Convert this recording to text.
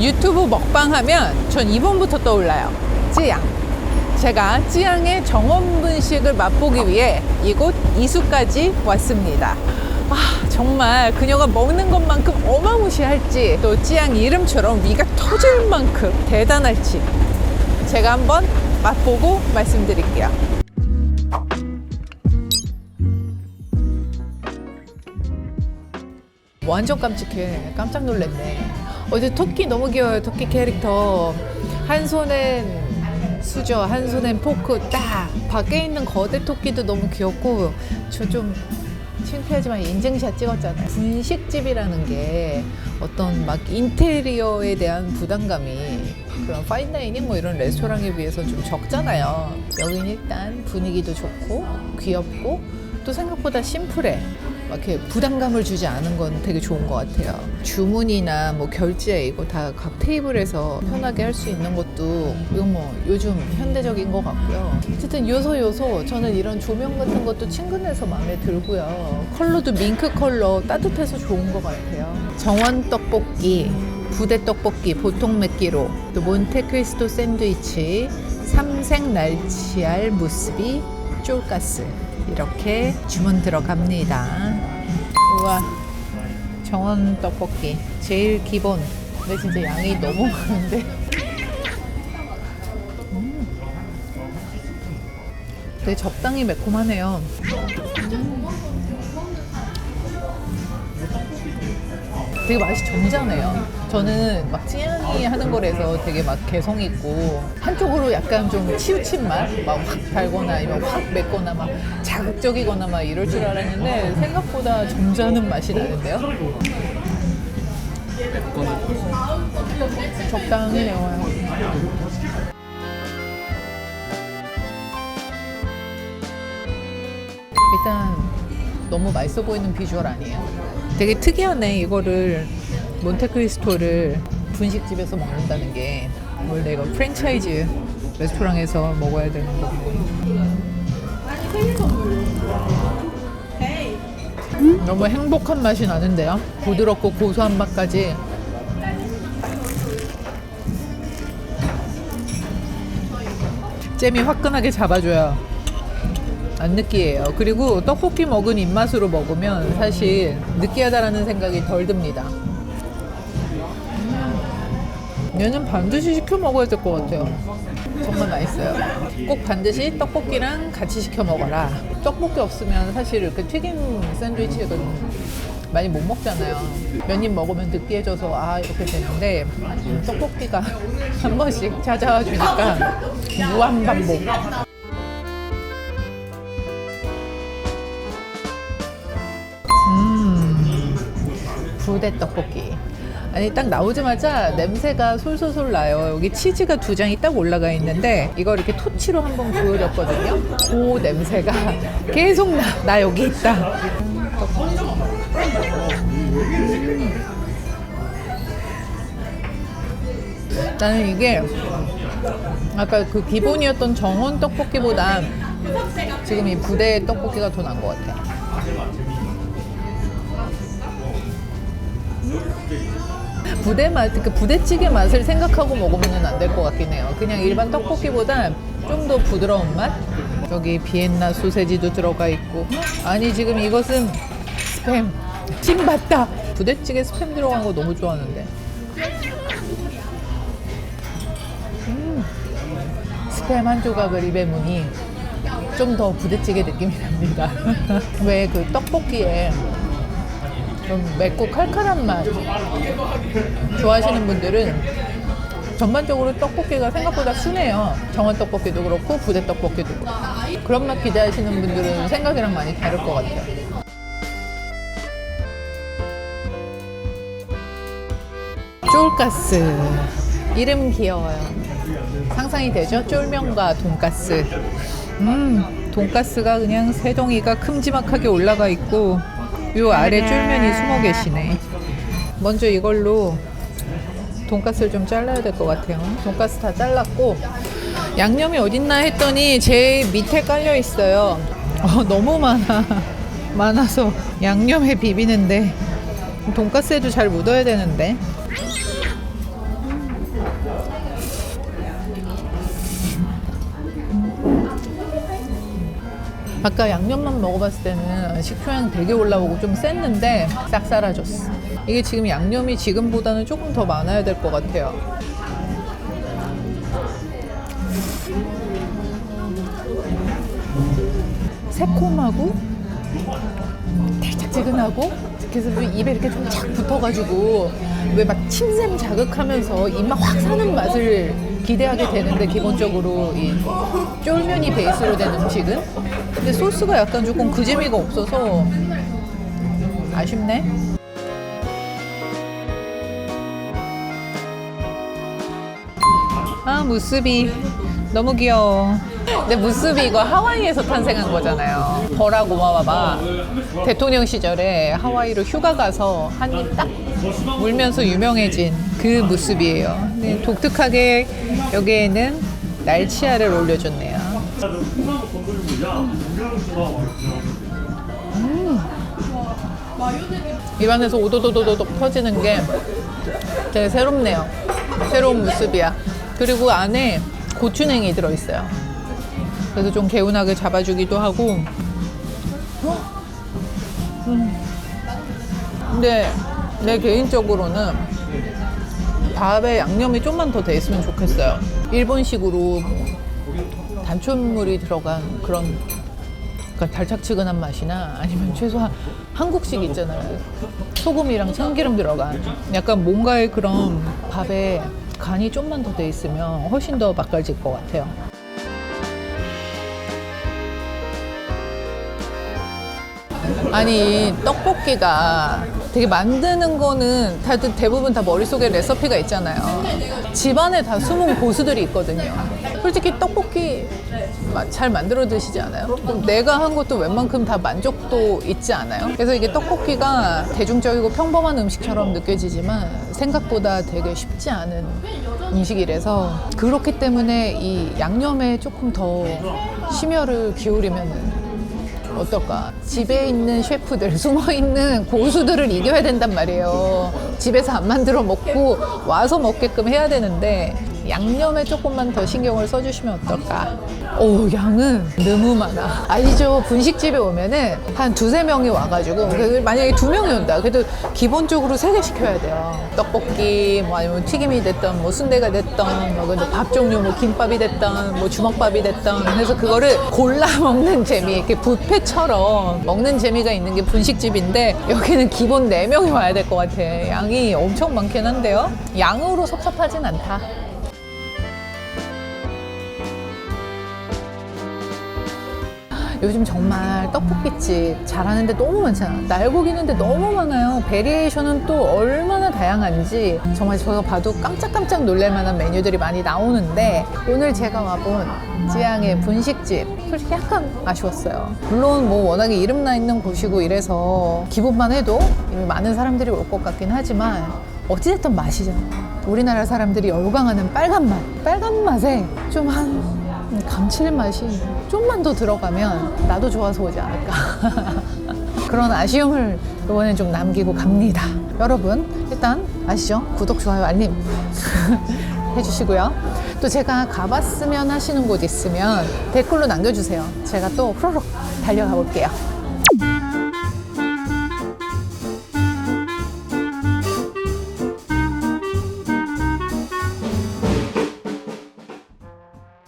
유튜브 먹방 하면 전 이번부터 떠올라요. 찌양. 제가 찌양의 정원 분식을 맛보기 위해 이곳 이수까지 왔습니다. 아, 정말 그녀가 먹는 것만큼 어마무시할지 또 찌양 이름처럼 위가 터질 만큼 대단할지 제가 한번 맛보고 말씀드릴게요. 완전 깜찍해. 깜짝 놀랐네. 어제 토끼 너무 귀여워요. 토끼 캐릭터. 한 손엔 수저, 한 손엔 포크 딱. 밖에 있는 거대 토끼도 너무 귀엽고 저 좀 창피하지만 인증샷 찍었잖아요. 분식집이라는 게 어떤 막 인테리어에 대한 부담감이 그런 파인다이닝 뭐 이런 레스토랑에 비해서 좀 적잖아요. 여기는 일단 분위기도 좋고 귀엽고 또 생각보다 심플해. 막 이렇게 부담감을 주지 않은 건 되게 좋은 것 같아요. 주문이나 뭐 결제 이거 다 각 테이블에서 편하게 할 수 있는 것도 이거 뭐 요즘 현대적인 것 같고요. 어쨌든 요소 요소 저는 이런 조명 같은 것도 친근해서 마음에 들고요. 컬러도 밍크 컬러 따뜻해서 좋은 것 같아요. 정원 떡볶이, 부대 떡볶이 보통 맵기로 또 몬테크리스토 샌드위치, 삼색 날치알 무스비, 쫄가스 이렇게 주문 들어갑니다. 우와 정원 떡볶이 제일 기본. 근데 진짜 양이 너무 많은데. 음. 되게 적당히 매콤하네요. 되게 맛이 점잖해요. 저는 막 찌양이 하는 거라서 되게 막 개성 있고 한쪽으로 약간 좀 치우친 맛, 막 확 달거나 아니면 확 맵거나 막 자극적이거나 막 이럴 줄 알았는데 생각보다 점잖은 맛이 나는데요. 적당히 매워요. 일단 너무 맛있어 보이는 비주얼 아니에요? 되게 특이하네 이거를 몬테크리스토를 분식집에서 먹는다는 게 원래 이거 프랜차이즈 레스토랑에서 먹어야 되는 거고 음, 너무 행복한 맛이 나는데요 부드럽고 고소한 맛까지 잼이 화끈하게 잡아줘요 안 느끼해요. 그리고 떡볶이 먹은 입맛으로 먹으면 사실 느끼하다라는 생각이 덜 듭니다. 음, 얘는 반드시 시켜 먹어야 될 것 같아요. 정말 맛있어요. 꼭 반드시 떡볶이랑 같이 시켜 먹어라. 떡볶이 없으면 사실 이렇게 튀김 샌드위치가 많이 못 먹잖아요. 몇 입 먹으면 느끼해져서 아 이렇게 되는데 음, 떡볶이가 한 번씩 찾아와 주니까 무한 반복. 부대 떡볶이. 아니 딱 나오자마자 냄새가 솔솔솔 나요. 여기 치즈가 두 장이 딱 올라가 있는데 이거 이렇게 토치로 한번 구워졌거든요. 그 냄새가 계속 나. 나 여기 있다. 음. 나는 이게 아까 그 기본이었던 정원 떡볶이보다 지금 이 부대 떡볶이가 더 나은 것 같아. 부대 맛, 그 부대찌개 맛을 생각하고 먹으면 안 될 것 같긴 해요. 그냥 일반 떡볶이보다 좀더 부드러운 맛? 여기 비엔나 소세지도 들어가 있고. 아니, 지금 이것은 스팸. 찜 맞다! 부대찌개 스팸 들어간 거 너무 좋아하는데. 음, 스팸 한 조각을 입에 무니 좀 더 부대찌개 느낌이 납니다. 왜 그 떡볶이에 좀 맵고 칼칼한 맛 좋아하시는 분들은 전반적으로 떡볶이가 생각보다 순해요. 정원 떡볶이도 그렇고 부대 떡볶이도 그렇고 그런 맛 기대하시는 분들은 생각이랑 많이 다를 것 같아요. 쫄가스 이름 귀여워요. 상상이 되죠? 쫄면과 돈가스. 음, 돈가스가 그냥 세 덩이가 큼지막하게 올라가 있고 요 아래 쫄면이 숨어 계시네. 먼저 이걸로 돈가스를 좀 잘라야 될 것 같아요. 돈가스 다 잘랐고 양념이 어딨나 했더니 제일 밑에 깔려 있어요. 어, 너무 많아. 많아서 양념에 비비는데 돈가스에도 잘 묻어야 되는데 아까 양념만 먹어봤을 때는 식초향 되게 올라오고 좀 셌는데 싹 사라졌어. 이게 지금 양념이 지금보다는 조금 더 많아야 될 것 같아요. 새콤하고 달짝지근하고 그래서 또 입에 이렇게 좀 착 붙어가지고 왜 막 침샘 자극하면서 입맛 확 사는 맛을 기대하게 되는데 기본적으로 이 쫄면이 베이스로 된 음식은 근데 소스가 약간 조금 그 재미가 없어서 아쉽네. 아 무스비 너무 귀여워. 근데 무스비 이거 하와이에서 탄생한 거잖아요. 버락 오바마 대통령 시절에 하와이로 휴가 가서 한 입 딱 물면서 유명해진 그 무스비예요. 네, 독특하게 여기에는 날치알을 올려줬네요. 입안에서 오도도도도독 터지는 게 되게 새롭네요. 새로운 무스비야. 그리고 안에 고추냉이 들어있어요. 그래서 좀 개운하게 잡아주기도 하고. 음. 근데 내 개인적으로는 밥에 양념이 좀만 더 돼 있으면 좋겠어요. 일본식으로 단촛물이 들어간 그런 그러니까 달짝지근한 맛이나 아니면 최소한 한국식 있잖아요. 소금이랑 참기름 들어간 약간 뭔가의 그런 밥에 간이 좀만 더 돼 있으면 훨씬 더 맛깔질 것 같아요. 아니 떡볶이가 되게 만드는 거는 다들 대부분 다 머릿속에 레시피가 있잖아요. 집안에 다 숨은 고수들이 있거든요. 솔직히 떡볶이 마- 잘 만들어 드시지 않아요? 내가 한 것도 웬만큼 다 만족도 있지 않아요? 그래서 이게 떡볶이가 대중적이고 평범한 음식처럼 느껴지지만 생각보다 되게 쉽지 않은 음식이라서 그렇기 때문에 이 양념에 조금 더 심혈을 기울이면 어떨까? 집에 있는 셰프들, 숨어 있는 고수들을 이겨야 된단 말이에요. 집에서 안 만들어 먹고 와서 먹게끔 해야 되는데 양념에 조금만 더 신경을 써주시면 어떨까? 오, 양은 너무 많아. 아시죠? 분식집에 오면은 한 두세 명이 와가지고, 그 만약에 두 명이 온다. 그래도 기본적으로 세 개 시켜야 돼요. 떡볶이, 뭐 아니면 튀김이 됐던, 뭐 순대가 됐던, 뭐 근데 밥 종류, 뭐 김밥이 됐던, 뭐 주먹밥이 됐던. 그래서 그거를 골라 먹는 재미, 이렇게 뷔페처럼 먹는 재미가 있는 게 분식집인데, 여기는 기본 네명이 와야 될 것 같아. 양이 엄청 많긴 한데요. 양으로 섭섭하진 않다. 요즘 정말 떡볶이집 잘하는데 너무 많잖아. 있는데 너무 많아요. 베리에이션은 또 얼마나 다양한지 정말 제가 봐도 깜짝깜짝 놀랄 만한 메뉴들이 많이 나오는데 오늘 제가 와본 지양의 분식집 솔직히 약간 아쉬웠어요. 물론 뭐 워낙에 이름 나 있는 곳이고 이래서 기본만 해도 이미 많은 사람들이 올 것 같긴 하지만 어찌됐든 맛이잖아. 우리나라 사람들이 열광하는 빨간 맛. 빨간 맛에 좀 한 감칠맛이 좀만 더 들어가면 나도 좋아서 오지 않을까. 그런 아쉬움을 이번엔 좀 남기고 갑니다. 여러분, 일단 아시죠? 구독, 좋아요, 알림 해주시고요. 또 제가 가봤으면 하시는 곳 있으면 댓글로 남겨주세요. 제가 또 후루룩 달려가 볼게요.